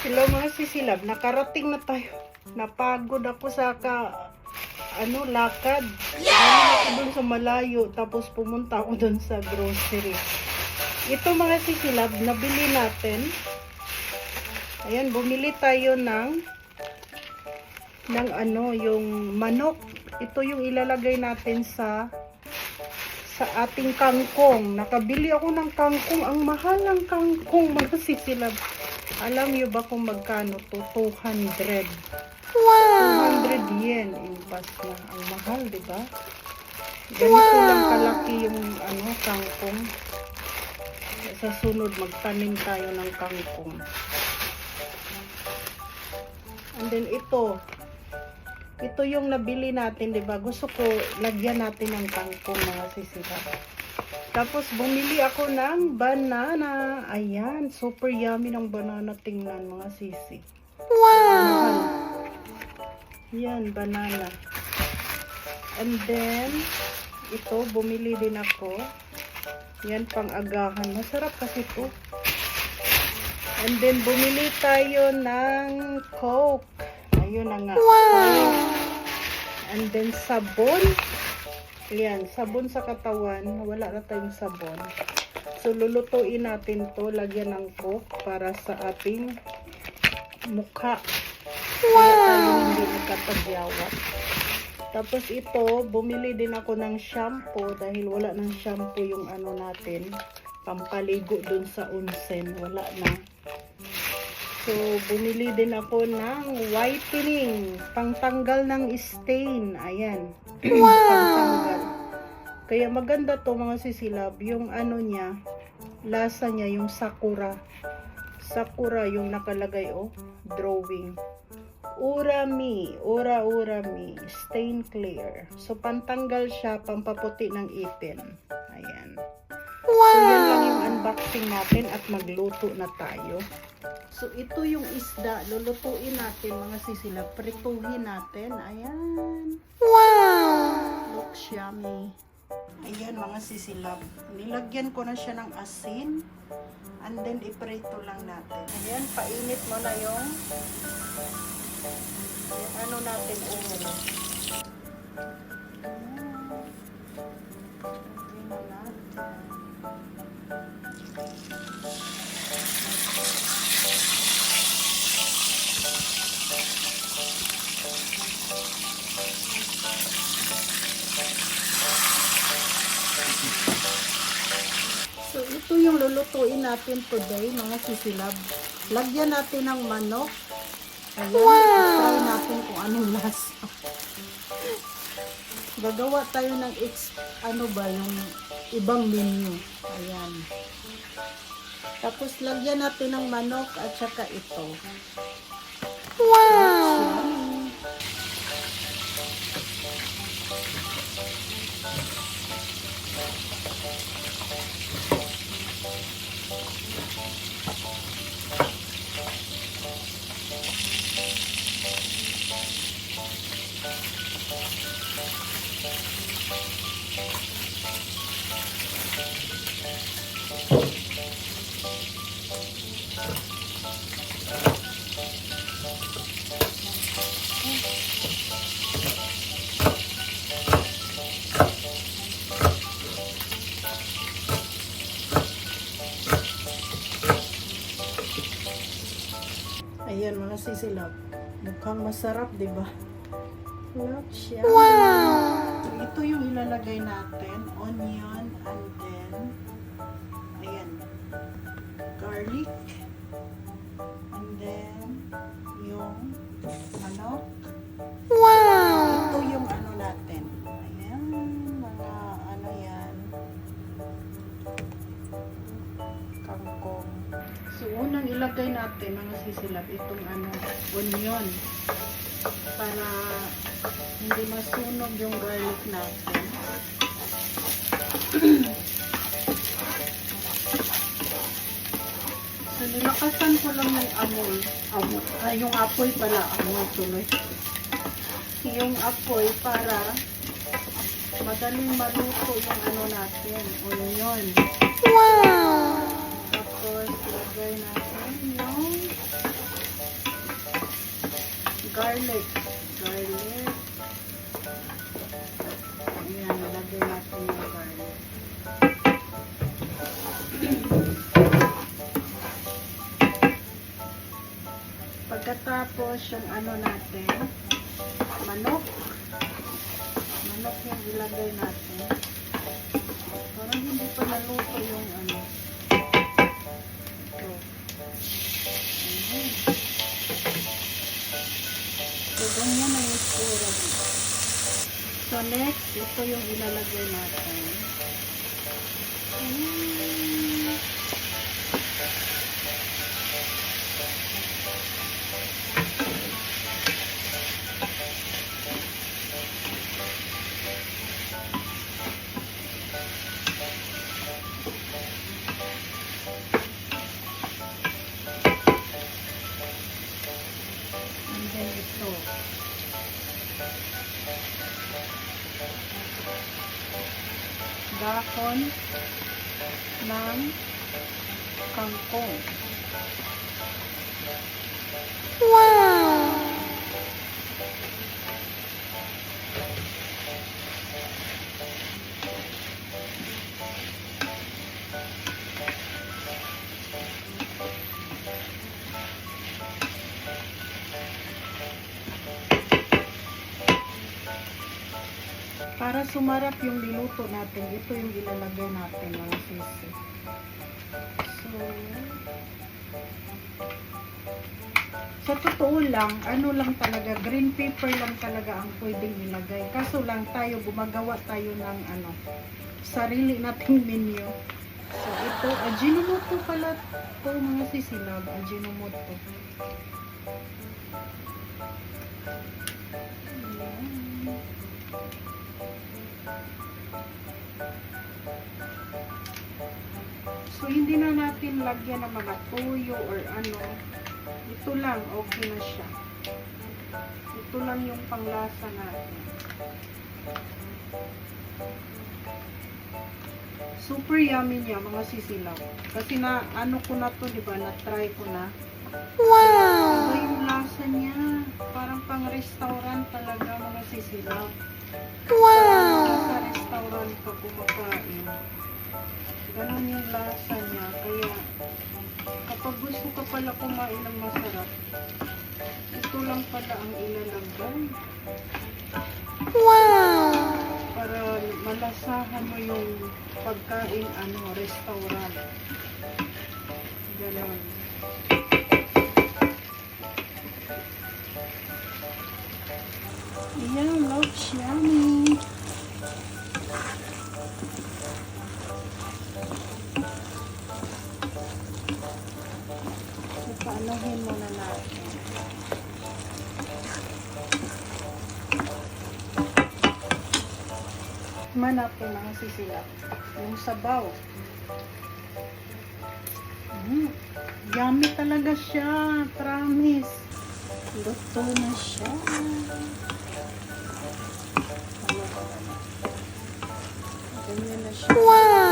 Hello mga sisilab, nakarating na tayo. Napagod ako sa ka, ano, lakad. Galing ako dun sa malayo, tapos pumunta ako dun sa grocery. Ito mga sisilab, nabili natin. Ayan, bumili tayo ng ng ano, yung manok. Ito yung ilalagay natin sa sa ating kangkong. Nakabili ako ng kangkong. Ang mahal ng kangkong, mga sisilab. Alam niyo ba kung magkano to? 200. Wow! 200 yen. Impas na. Ang mahal, di ba? Ganito lang kalaki yung ano, kangkong. Sa sunod, magtanim tayo ng kangkong. And then ito, ito yung nabili natin, 'di ba? Gusto ko lagyan natin ng kangkong mga sisira. Tapos bumili ako ng banana. Ayan, super yummy ng banana tingnan mga sisi. Wow! Yan, banana. And then, ito, bumili din ako. Yan, pang-agahan. Masarap kasi ito. And then, bumili tayo ng Coke. Ayun na nga. And then, sabon. Ayan, sabon sa katawan. Wala na tayong sabon. So, lulutuin natin to Lagyan ng Coke para sa ating mukha. Hindi nagkatagyawat. Tapos ito, bumili din ako ng shampoo dahil wala ng shampoo yung ano natin. Pampaligo dun sa onsen. Wala na. So, bumili din ako ng whitening. Pangtanggal ng stain. Ayan. Pangtanggal. Kaya maganda to mga sisilab. Yung ano niya, lasa niya yung sakura. Sakura yung nakalagay oh. Drawing. Urami. Ura urami. Stain clear. So, pantanggal siya, pampaputi ng ipin. Ayan. So, yan lang yung unboxing natin at magluto na tayo. So, ito yung isda. Lulutuin natin, mga sisila. Prituhin natin. Ayan. Wow! Looks yummy. Ayan, mga sisilab. Nilagyan ko na siya ng asin. And then, iprito lang natin. Ayan, painit mo na yung ano natin, ulo. Ayan. Natin. So, ito yung lulutuin natin today, mga sisilab. Lagyan natin ng manok. Ayan, try natin kung anong lasa. Gagawa tayo ng ex, ano ba, yung ibang menu. Ayan. Tapos, lagyan natin ng manok at saka ito. Sisilab. Mukhang masarap, di ba? Look siya. Wow! So, ito yung ilalagay natin. Onion and then, ayan, garlic. And then, yung manok. Wow! Unang ilagay natin, mga sisilab, itong ano, onion. Para hindi masunog yung garlic natin. so, nilakasan ko lang yung amoy. Amoy. Ah, yung apoy pala. Amoy tuloy. Yung apoy para madaling maluto yung ano natin. Onion. Wow! Garlic. Garlic. Ayan, nalagay natin yung garlic. Pagkatapos yung ano natin, manok. Manok yung ilagay natin. Parang hindi pa naluto yung ano. Next, ito yung ilalagay natin. Dahon ng kangkong. Para sumarap yung niluto natin, ito yung ilalagay natin mga sisi. So, sa totoo lang, ano lang talaga, green pepper lang talaga ang pwedeng ilagay. Kaso lang tayo, gumagawa tayo ng ano, sarili nating menu. So, ito, Ajinomoto pala to mga sisilab, Ajinomoto. Ayan. Hindi na natin lagyan ng mga toyo or ano. Ito lang, okay na siya. Ito lang yung panglasa natin. Super yummy niya, mga sisilaw. Kasi na, ano ko na to, di ba? Na-try ko na. Wow! Iba yung lasa niya. Parang pang restaurant talaga, mga sisilaw. Wow! Sa restaurant ka kumakain. Ganun yung lasa niya. Kaya, kapag gusto ka pala kumain ng masarap, ito lang pala ang ilalagay. Wow! Para malasahan mo yung pagkain, ano, restaurant. Ganon. Ayan, looks yummy. Man natin mga sisilap. Yung sabaw. Mm, yummy talaga siya. Promise. Luto na siya. Ganyan na siya. Wow!